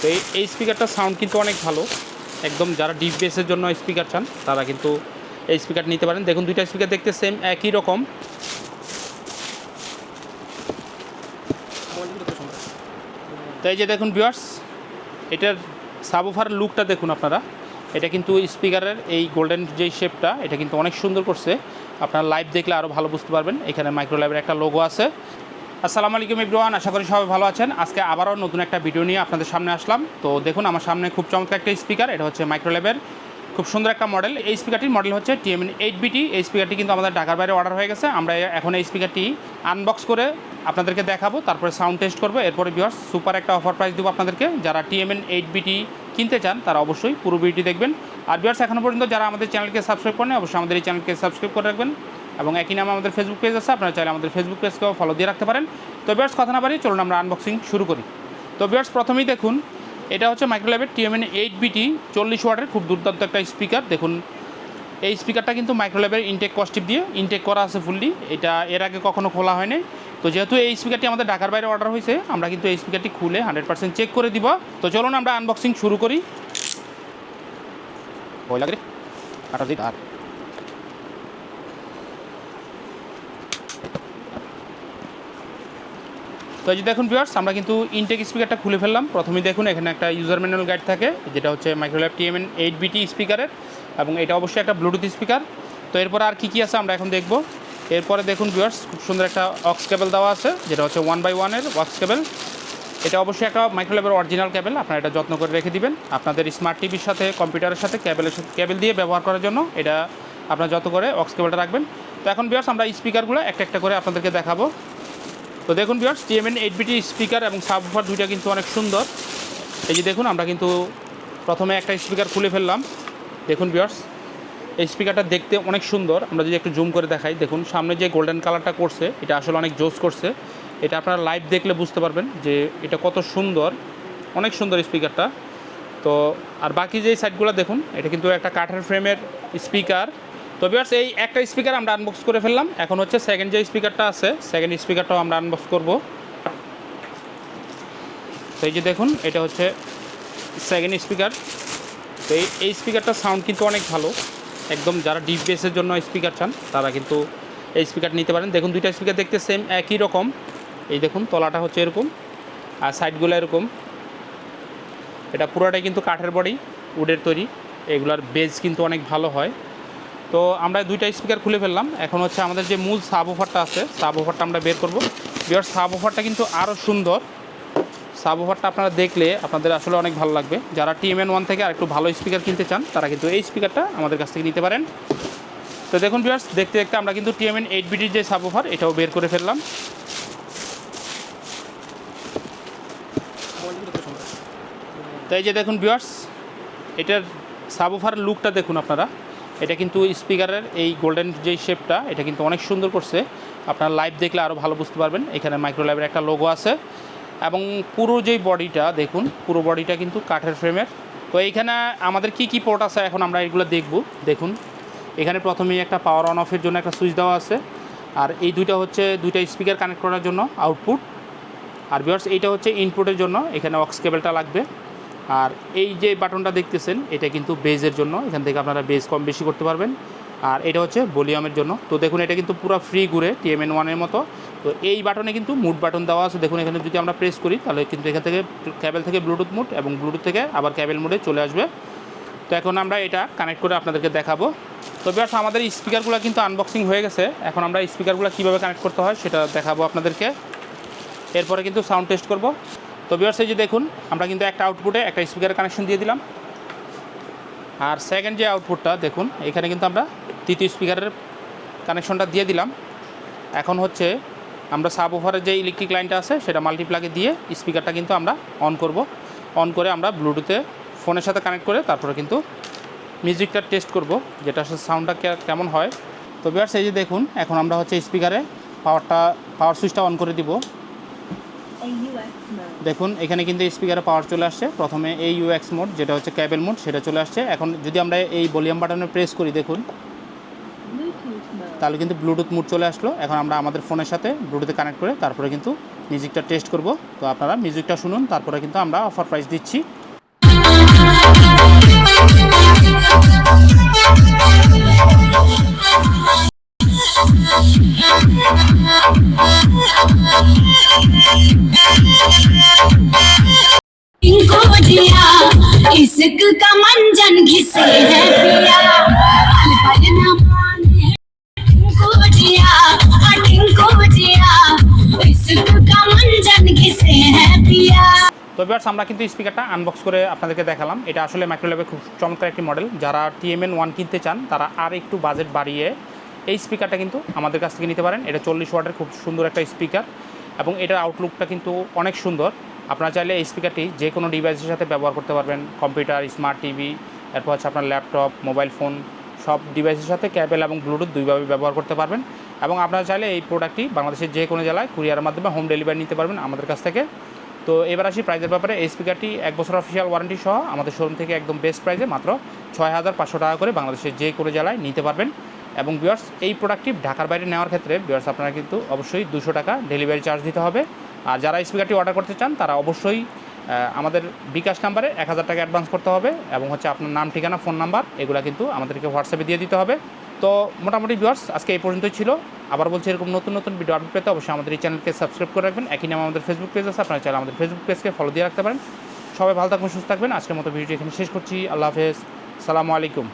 তো এই স্পিকারটার সাউন্ড কিন্তু অনেক ভালো। একদম যারা ডিপ বেসের জন্য স্পিকার চান, তারা কিন্তু এই স্পিকার নিতে পারেন। দেখুন, দুইটা স্পিকার দেখতে সেম একই রকম। তো এই যে দেখুন ভিউয়ার্স এটার সাবওফার লুকটা দেখুন আপনারা। এটা কিন্তু স্পিকারের এই গোল্ডেন যেই শেপটা এটা কিন্তু অনেক সুন্দর করছে। আপনারা লাইভ দেখলে আরও ভালো বুঝতে পারবেন। এখানে মাইক্রো লাইভের একটা লোগো আছে। আসসালামু আলাইকুম ইব্রাহান আশা করি সবাই ভালো আছেন। আজকে আবারও নতুন একটা ভিডিও নিয়ে আপনাদের সামনে আসলাম। তো দেখুন, আমার সামনে খুব চমৎকার একটা স্পিকার, এটা হচ্ছে মাইক্রো লাইভের খুব সুন্দর একটা মডেল। এই স্পিকারটির মডেল হচ্ছে টিএমএন এইট বিটি। এই স্পিকারটি কিন্তু আমাদের ঢাকার বাইরে অর্ডার হয়ে গেছে। আমরা এখন এই স্পিকারটি আনবক্স করে আপনাদেরকে দেখাবো, তারপরে সাউন্ড টেস্ট করব। এরপরে ভিউয়ার্স সুপার একটা অফার প্রাইস দেবো আপনাদেরকে। যারা টিএমএন এইট বিটি কিনতে চান, তারা অবশ্যই পুরো ভিডিওটি দেখবেন। আর ভিউয়ার্স এখনও পর্যন্ত যারা আমাদের চ্যানেলকে সাবস্ক্রাইব করেন অবশ্যই আমাদের এই চ্যানেলকে সাবস্ক্রাইব করে রাখবেন। এবং একই নামে আমাদের ফেসবুক পেজ আছে, আপনারা চাইলে আমাদের ফেসবুক পেজকেও ফলো দিয়ে রাখতে পারেন। তো ভিউয়ার্স কথা না বাড়ি চলুন আমরা আনবক্সিং শুরু করি। তো ভিউয়ার্স প্রথমেই দেখুন, এটা হচ্ছে মাইক্রোল্যাবের টিএমএন এইট বিটি চল্লিশ ওয়াটের খুব দুর্দান্ত একটা স্পিকার দেখুন, এই স্পিকারটা কিন্তু মাইক্রোল্যাবের ইনটেক কস্টিপ দিয়ে ইনটেক করা আছে ফুললি এটা এর আগে কখনো খোলা হয়নি। তো যেহেতু এই স্পিকারটি আমাদের ঢাকার বাইরে অর্ডার হয়েছে, আমরা কিন্তু এই স্পিকারটি খুলে হান্ড্রেড পার্সেন্ট চেক করে দিব। তো চলুন আমরা আনবক্সিং শুরু করি। ভয় লাগে আর তো এই যে দেখুন ভিউয়ার্স আমরা কিন্তু ইনটেক স্পিকারটা খুলে ফেললাম। প্রথমেই দেখুন, এখানে একটা ইউজার ম্যানুয়াল গাইড থাকে, যেটা হচ্ছে মাইক্রোল্যাব টিএমএন এইট বিটি স্পিকারের এবং এটা অবশ্যই একটা ব্লুটুথ স্পিকার তো এরপর আর কী কী আছে আমরা এখন দেখব। এরপরে দেখুন ভিউয়ার্স খুব সুন্দর একটা অক্স কেবল দেওয়া আছে, যেটা হচ্ছে ওয়ান বাই ওয়ানের ওয়াক্স কেবল এটা অবশ্যই একটা মাইক্রোল্যাবের অরিজিনাল কেবল আপনারা এটা যত্ন করে রেখে দিবেন। আপনাদের স্মার্ট টিভির সাথে কম্পিউটারের সাথে কেবলের সাথে কেবল দিয়ে ব্যবহার করার জন্য এটা আপনারা যত করে অক্স কেবলটা রাখবেন। তো এখন ভিউয়ার্স আমরা স্পিকারগুলো একটা একটা করে আপনাদেরকে দেখাবো। তো দেখুন বিয়ার্স টিএমএন এইট বিটি স্পিকার এবং সাবওফার দুইটা কিন্তু অনেক সুন্দর। এই যে দেখুন, আমরা কিন্তু প্রথমে একটা স্পিকার খুলে ফেললাম। দেখুন বিয়ার্স এই স্পিকারটা দেখতে অনেক সুন্দর। আমরা যদি একটু জুম করে দেখাই, দেখুন সামনে যে গোল্ডেন কালারটা করছে, এটা আসলে অনেক জোস করছে। এটা আপনারা লাইভ দেখলে বুঝতে পারবেন যে এটা কত সুন্দর, অনেক সুন্দর স্পিকারটা তো আর বাকি যে সাইডগুলো দেখুন, এটা কিন্তু একটা কাঠের ফ্রেমের স্পিকার তো বিয়ার্স এই একটা স্পিকার আমরা আনবক্স করে ফেললাম। এখন হচ্ছে সেকেন্ড যে স্পিকারটা আছে সেকেন্ড স্পিকারটাও আমরা আনবক্স করব। তো এই যে দেখুন, এটা হচ্ছে সেকেন্ড স্পিকার তো এই এই স্পিকারটার সাউন্ড কিন্তু অনেক ভালো। একদম যারা ডিপ বেসের জন্য স্পিকার চান, তারা কিন্তু এই স্পিকার নিতে পারেন। দেখুন, দুইটা স্পিকার দেখতে সেম একই রকম। এই দেখুন, তলাটা হচ্ছে এরকম, আর সাইডগুলো এরকম। এটা পুরোটাই কিন্তু কাঠের বডি, উডের তৈরি। এগুলার বেজ কিন্তু অনেক ভালো হয়। তো আমরা দুইটা স্পিকার খুলে ফেললাম। এখন হচ্ছে আমাদের যে মূল সাব ওভারটা আছে সাব ওভারটা আমরা বের করব। বিয়ার সাব ওভারটা কিন্তু আরও সুন্দর। সাব ওভারটা আপনারা দেখলে আপনাদের আসলে অনেক ভালো লাগবে। যারা টিএমএন ওয়ান থেকে আরেকটু ভালো স্পিকার কিনতে চান, তারা কিন্তু এই স্পিকারটা আমাদের কাছ থেকে নিতে পারেন। তো দেখুন বিয়ার্স দেখতে দেখতে আমরা কিন্তু টিএমএন এইট বিটির যে সাব ওভার এটাও বের করে ফেললাম। তো এই যে দেখুন বিয়ার্স এটার সাবওফার লুকটা দেখুন আপনারা। এটা কিন্তু স্পিকারের এই গোল্ডেন যেই শেপটা এটা কিন্তু অনেক সুন্দর করছে। আপনারা লাইভ দেখলে আরও ভালো বুঝতে পারবেন। এখানে মাইক্রো লাইভের একটা লোগো আছে। এবং পুরো যেই বডিটা দেখুন, পুরো বডিটা কিন্তু কাঠের ফ্রেমের তো এইখানে আমাদের কি কি পোর্ট আছে এখন আমরা এগুলো দেখব। দেখুন, এখানে প্রথমেই একটা পাওয়ার অন অফের জন্য একটা সুইচ দেওয়া আছে। আর এই দুইটা হচ্ছে, দুইটা স্পিকার কানেক্ট করার জন্য আউটপুট আর বিয়ার্স এইটা হচ্ছে ইনপুটের জন্য। এখানে অক্স কেবলটা লাগবে। আর এই যে বাটনটা দেখতেছেন, এটা কিন্তু বেজের জন্য। এখান থেকে আপনারা বেজ কম বেশি করতে পারবেন। আর এটা হচ্ছে ভলিউমের জন্য। তো দেখুন, এটা কিন্তু পুরো ফ্রি ঘুরে টিএমএন ওয়ানের মতো। তো এই বাটনে কিন্তু মুড বাটন দেওয়া আছে। দেখুন, এখানে যদি আমরা প্রেস করি, তাহলে কিন্তু এখান থেকে ক্যাবেল থেকে ব্লুটুথ মুড এবং ব্লুটুথ থেকে আবার ক্যাবেল মুডে চলে আসবে। তো এখন আমরা এটা কানেক্ট করে আপনাদেরকে দেখাবো। তো বিয়ার্স, আমাদের স্পিকারগুলো কিন্তু আনবক্সিং হয়ে গেছে। এখন আমরা স্পিকারগুলো কীভাবে কানেক্ট করতে হয়, সেটা দেখাবো আপনাদেরকে। এরপরে কিন্তু সাউন্ড টেস্ট করব। তো বিয়ার্স যে দেখুন, আমরা কিন্তু একটা আউটপুটে একটা স্পিকারের কানেকশন দিয়ে দিলাম। আর সেকেন্ড যে আউটপুটটা দেখুন, এখানে কিন্তু আমরা তৃতীয় স্পিকারের কানেকশনটা দিয়ে দিলাম। এখন হচ্ছে, আমরা সাব ওভারের যে ইলেকট্রিক লাইনটা আছে, সেটা মাল্টিপ্লাগে দিয়ে স্পিকারটা কিন্তু আমরা অন করব। অন করে আমরা ব্লুটুথে ফোনের সাথে কানেক্ট করে তারপরে কিন্তু মিউজিকটা টেস্ট করব, যেটা সাউন্ডটা কেমন হয়। তো বিয়ার্স এই যে দেখুন, এখন আমরা হচ্ছে স্পিকারে পাওয়ারটা পাওয়ার সুইচটা অন করে দিব. দেখুন এখানে কিন্তু স্পিকারে পাওয়ার চলে আসছে। প্রথমে এই ইউএক্স মোড যেটা হচ্ছে ক্যাবেল মোড সেটা চলে আসছে। এখন যদি আমরা এই ভলিউম বাটনে প্রেস করি দেখুন। তাহলে কিন্তু ব্লুটুথ মুড চলে আসলো। এখন আমরা আমাদের ফোনের সাথে ব্লুটুথে কানেক্ট করে তারপরে কিন্তু মিউজিকটা টেস্ট করব। তো আপনারা মিউজিকটা শুনুন তারপরে কিন্তু আমরা অফার প্রাইস দিচ্ছি। इनको दिया इश्क का मंजन घिसे है पिया पल पल न माने इनको दिया इनको दिया इश्क का मंजन घिसे है पिया তো বিয়ার্স আমরা কিন্তু স্পিকারটা আনবক্স করে আপনাদেরকে দেখালাম এটা আসলে মাইক্রোল্যাবের খুব চমৎকার একটি মডেল যারা টিএমএন ওয়ান কিনতে চান তারা আর একটু বাজেট বাড়িয়ে এই স্পিকারটা কিন্তু আমাদের কাছ থেকে নিতে পারেন। এটা চল্লিশ ওয়াটের খুব সুন্দর একটা স্পিকার এবং এটার আউটলুকটা কিন্তু অনেক সুন্দর। আপনারা চাইলে এই স্পিকারটি যে কোনো ডিভাইসের সাথে ব্যবহার করতে পারবেন। কম্পিউটার স্মার্ট টিভি এরপর হচ্ছে আপনার ল্যাপটপ মোবাইল ফোন সব ডিভাইসের সাথে ক্যাবেল এবং ব্লুটুথ দুইভাবে ব্যবহার করতে পারবেন। এবং আপনারা চাইলে এই প্রোডাক্টটি বাংলাদেশের যে কোনো জেলায় কুরিয়ারের মাধ্যমে হোম ডেলিভারি নিতে পারবেন আমাদের কাছ থেকে। তো এবার আসি প্রাইজের ব্যাপারে। এই স্পিকারটি এক বছর অফিসিয়াল ওয়ারেন্টি সহ আমাদের শোরুম থেকে একদম বেস্ট প্রাইজে মাত্র ছয় হাজার পাঁচশো টাকা করে বাংলাদেশের যে কোনো জেলায় নিতে পারবেন। এবং বিয়ার্স এই প্রোডাক্টটি ঢাকার বাইরে নেওয়ার ক্ষেত্রে বিয়ার্স আপনারা কিন্তু অবশ্যই দুশো টাকা ডেলিভারি চার্জ দিতে হবে। আর যারা স্পিকারটি অর্ডার করতে চান, তারা অবশ্যই আমাদের বিকাশ নাম্বারে এক হাজার টাকা অ্যাডভান্স করতে হবে এবং হচ্ছে আপনার নাম, ঠিকানা ফোন নাম্বার এগুলো কিন্তু আমাদেরকে হোয়াটসঅ্যাপে দিয়ে দিতে হবে। তো মোটামুটি ভিউয়ার্স আজকে এই পর্যন্তই ছিল। আবার বলছি, এরকম নতুন নতুন ভিডিও আপডেট পেতে অবশ্যই আমাদের এই চ্যানেলকে সাবস্ক্রাইব করে রাখবেন। একই নামে আমাদের ফেসবুক পেজ আছে, আপনারা চাইলে আমাদের ফেসবুক পেজকে ফলো দিয়ে রাখতে পারেন। সবাই ভালো থাকবেন, সুস্থ থাকবেন। আজকের মতো ভিডিওটি এখানে শেষ করছি। আল্লাহ হাফেজ। সালামু আলাইকুম।